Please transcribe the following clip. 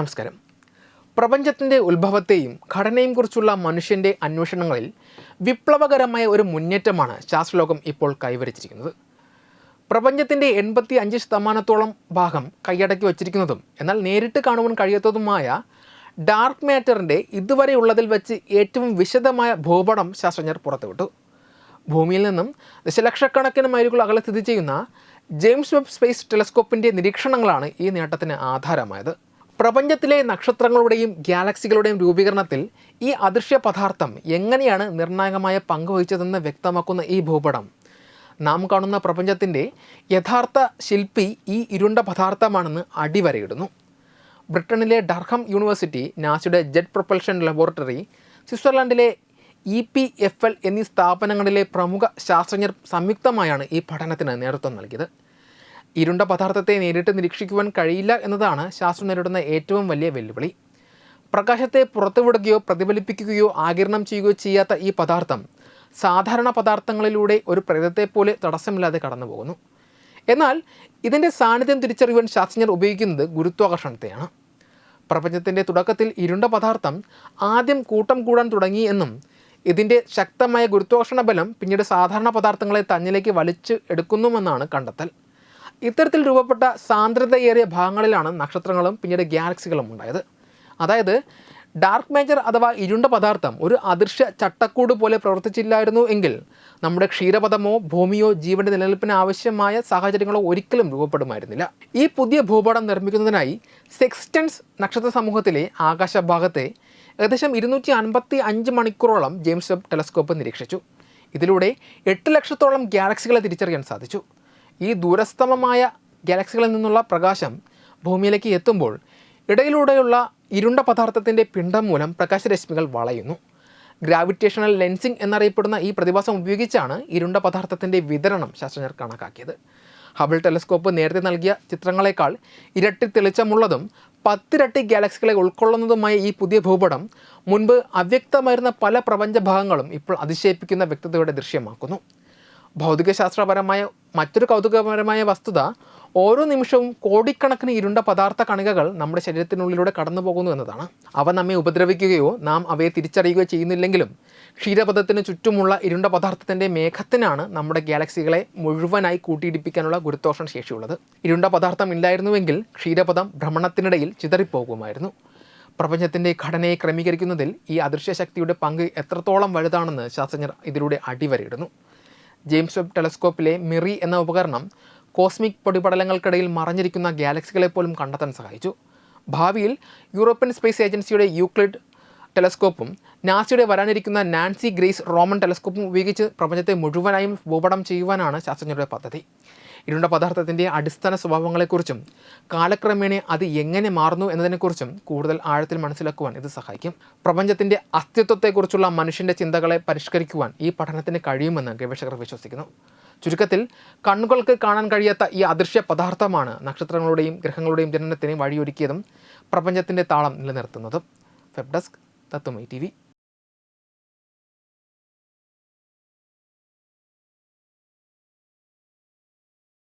നമസ്കാരം. പ്രപഞ്ചത്തിന്റെ ഉത്ഭവത്തെയും ഘടനയും കുറിച്ചുള്ള മനുഷ്യന്റെ അന്വേഷണങ്ങളിൽ വിപ്ലവകരമായ ഒരു മുന്നേറ്റമാണ് ശാസ്ത്രലോകം ഇപ്പോൾ കൈവരിച്ചിരിക്കുന്നത്. പ്രപഞ്ചത്തിന്റെ എൺപത്തി അഞ്ച് ശതമാനത്തോളം ഭാഗം കൈയടക്കി വച്ചിരിക്കുന്നതും എന്നാൽ നേരിട്ട് കാണുവാൻ കഴിയാത്തതുമായ ഡാർക്ക് മാറ്ററിന്റെ ഇതുവരെയുള്ളതിൽ വെച്ച് ഏറ്റവും വിശദമായ ഭൂപടം ശാസ്ത്രജ്ഞർ പുറത്തുവിട്ടു. ഭൂമിയിൽ നിന്നും ദശലക്ഷക്കണക്കിന് മൈലുകൾ അകലെ സ്ഥിതി ചെയ്യുന്ന ജെയിംസ് വെബ് സ്പേസ് ടെലസ്കോപ്പിന്റെ നിരീക്ഷണങ്ങളാണ് ഈ നേട്ടത്തിന് ആധാരമായത്. പ്രപഞ്ചത്തിലെ നക്ഷത്രങ്ങളുടെയും ഗാലക്സികളുടെയും രൂപീകരണത്തിൽ ഈ അദൃശ്യ പദാർത്ഥം എങ്ങനെയാണ് നിർണായകമായ പങ്ക് വഹിച്ചതെന്ന് വ്യക്തമാക്കുന്ന ഈ ഭൂപടം. നാം കാണുന്ന പ്രപഞ്ചത്തിന്റെ യഥാർത്ഥ ശില്പി ഈ ഇരുണ്ട പദാർത്ഥമാണെന്ന് അടിവരയിടുന്നു. ബ്രിട്ടനിലെ ഡർഹം യൂണിവേഴ്സിറ്റി നാസയുടെ ജെറ്റ് പ്രൊപ്പൽഷൻ ലബോറട്ടറി സ്വിറ്റ്സർലൻഡിലെ ഇ പി എഫ് എൽ എന്നീ സ്ഥാപനങ്ങളിലെ പ്രമുഖ ശാസ്ത്രജ്ഞർ സംയുക്തമായാണ് ഈ പഠനത്തിന് നേതൃത്വം നൽകിയത്. ഇരുണ്ട പദാർത്ഥത്തെ നേരിട്ട് നിരീക്ഷിക്കുവാൻ കഴിയില്ല എന്നതാണ് ശാസ്ത്രം നേരിടുന്ന ഏറ്റവും വലിയ വെല്ലുവിളി. പ്രകാശത്തെ പുറത്തുവിടുകയോ പ്രതിഫലിപ്പിക്കുകയോ ആകിരണം ചെയ്യുകയോ ചെയ്യാത്ത ഈ പദാർത്ഥം സാധാരണ പദാർത്ഥങ്ങളിലൂടെ ഒരു പ്രേതത്തെ പോലെ തടസ്സമില്ലാതെ കടന്നു പോകുന്നു എന്നാൽ ഇതിന്റെ സാന്നിധ്യം തിരിച്ചറിയുവാൻ ശാസ്ത്രജ്ഞർ ഉപയോഗിക്കുന്നത് ഗുരുത്വാകർഷണത്തെയാണ്. പ്രപഞ്ചത്തിന്റെ തുടക്കത്തിൽ ഇരുണ്ട പദാർത്ഥം ആദ്യം കൂട്ടം കൂടാൻ തുടങ്ങി എന്നും ഇതിന്റെ ശക്തമായ ഗുരുത്വാകർഷണ ബലം പിന്നീട് സാധാരണ പദാർത്ഥങ്ങളെ തന്നിലേക്ക് വലിച്ചു എടുക്കുന്നുവെന്നാണ് കണ്ടെത്തൽ. ഇത്തരത്തിൽ രൂപപ്പെട്ട സാന്ദ്രതയേറിയ ഭാഗങ്ങളിലാണ് നക്ഷത്രങ്ങളും പിന്നീട് ഗാലക്സികളും ഉണ്ടായത്. അതായത് ഡാർക്ക് മേജർ അഥവാ ഇരുണ്ട പദാർത്ഥം ഒരു അദൃശ്യ ചട്ടക്കൂട് പോലെ പ്രവർത്തിച്ചില്ലായിരുന്നു എങ്കിൽ നമ്മുടെ ക്ഷീരപഥമോ ഭൂമിയോ ജീവന്റെ നിലനിൽപ്പിന് ആവശ്യമായ സാഹചര്യങ്ങളോ ഒരിക്കലും രൂപപ്പെടുമായിരുന്നില്ല. ഈ പുതിയ ഭൂപടം നിർമ്മിക്കുന്നതിനായി സെക്സ്റ്റൻസ് നക്ഷത്ര സമൂഹത്തിലെ ആകാശഭാഗത്തെ ഏകദേശം ഇരുന്നൂറ്റി അൻപത്തി അഞ്ച് മണിക്കൂറോളം ജെയിംസ് വെബ് ടെലസ്കോപ്പ് നിരീക്ഷിച്ചു. ഇതിലൂടെ എട്ട് ലക്ഷത്തോളം ഗാലക്സികളെ തിരിച്ചറിയാൻ സാധിച്ചു. ഈ ദൂരസ്തമമായ ഗാലക്സികളിൽ നിന്നുള്ള പ്രകാശം ഭൂമിയിലേക്ക് എത്തുമ്പോൾ ഇടയിലൂടെയുള്ള ഇരുണ്ട പദാർത്ഥത്തിന്റെ പിണ്ഡം മൂലം പ്രകാശരശ്മികൾ വളയുന്നു. ഗ്രാവിറ്റേഷണൽ ലെൻസിംഗ് എന്നറിയപ്പെടുന്ന ഈ പ്രതിഭാസം ഉപയോഗിച്ചാണ് ഇരുണ്ട പദാർത്ഥത്തിന്റെ വിതരണം ശാസ്ത്രജ്ഞർ കണക്കാക്കിയത്. ഹബിൾ ടെലിസ്കോപ്പ് നേരത്തെ നൽകിയ ചിത്രങ്ങളെക്കാൾ ഇരട്ടി തെളിച്ചമുള്ളതും പത്തിരട്ടി ഗാലക്സികളെ ഉൾക്കൊള്ളുന്നതുമായ ഈ പുതിയ ഭൂപടം മുൻപ് അവ്യക്തമായിരുന്ന പല പ്രപഞ്ച ഭാഗങ്ങളും ഇപ്പോൾ അതിശയിപ്പിക്കുന്ന വ്യക്തതയോടെ ദൃശ്യമാക്കുന്നു. ഭൗതികശാസ്ത്രപരമായ മറ്റൊരു കൗതുകപരമായ വസ്തുത ഓരോ നിമിഷവും കോടിക്കണക്കിന് ഇരുണ്ട പദാർത്ഥ കണികകൾ നമ്മുടെ ശരീരത്തിനുള്ളിലൂടെ കടന്നു പോകുന്നു എന്നതാണ്. അവ നമ്മെ ഉപദ്രവിക്കുകയോ നാം അവയെ തിരിച്ചറിയുകയോ ചെയ്യുന്നില്ലെങ്കിലും ക്ഷീരപഥത്തിന് ചുറ്റുമുള്ള ഇരുണ്ട പദാർത്ഥത്തിന്റെ മേഘത്തിനാണ് നമ്മുടെ ഗാലക്സികളെ മുഴുവനായി കൂട്ടിയിടിപ്പിക്കാനുള്ള ഗുരുത്വാകർഷണ ശേഷിയുള്ളത്. ഇരുണ്ട പദാർത്ഥം ഇല്ലായിരുന്നുവെങ്കിൽ ക്ഷീരപഥം ഭ്രമണത്തിനിടയിൽ ചിതറിപ്പോകുമായിരുന്നു. പ്രപഞ്ചത്തിന്റെ ഘടനയെ ക്രമീകരിക്കുന്നതിൽ ഈ അദൃശ്യ ശക്തിയുടെ പങ്ക് എത്രത്തോളം വലുതാണെന്ന് ശാസ്ത്രജ്ഞർ ഇതിലൂടെ അടിവരയിടുന്നു. ജെയിംസ് വെബ് ടെലസ്കോപ്പിലെ മിറി എന്ന ഉപകരണം കോസ്മിക് പൊടിപടലങ്ങൾക്കിടയിൽ മറഞ്ഞിരിക്കുന്ന ഗാലക്സികളെ പോലും കണ്ടെത്താൻ സഹായിച്ചു. ഭാവിയിൽ യൂറോപ്യൻ സ്പേസ് ഏജൻസിയുടെ യൂക്ലിഡ് ടെലസ്കോപ്പും നാസയുടെ വരാനിരിക്കുന്ന നാൻസി ഗ്രേസ് റോമൻ ടെലസ്കോപ്പും ഉപയോഗിച്ച് പ്രപഞ്ചത്തെ മുഴുവനായും ഭൂപടം ചെയ്യുവാനാണ് ശാസ്ത്രജ്ഞരുടെ പദ്ധതി. ഇരുണ്ട പദാർത്ഥത്തിന്റെ അടിസ്ഥാന സ്വഭാവങ്ങളെക്കുറിച്ചും കാലക്രമേണ അത് എങ്ങനെ മാറുന്നു എന്നതിനെക്കുറിച്ചും കൂടുതൽ ആഴത്തിൽ മനസ്സിലാക്കുവാൻ ഇത് സഹായിക്കും. പ്രപഞ്ചത്തിന്റെ അസ്തിത്വത്തെക്കുറിച്ചുള്ള മനുഷ്യന്റെ ചിന്തകളെ പരിഷ്കരിക്കുവാൻ ഈ പഠനത്തിന് കഴിയുമെന്ന് ഗവേഷകർ വിശ്വസിക്കുന്നു. ചുരുക്കത്തിൽ കണ്ണുകൾക്ക് കാണാൻ കഴിയാത്ത ഈ അദൃശ്യ പദാർത്ഥമാണ് നക്ഷത്രങ്ങളുടെയും ഗ്രഹങ്ങളുടെയും ജനനത്തിന് വഴിയൊരുക്കിയതും പ്രപഞ്ചത്തിന്റെ താളം നിലനിർത്തുന്നതും. ഫെബ്ഡെസ്ക് തത്വമൈ ടി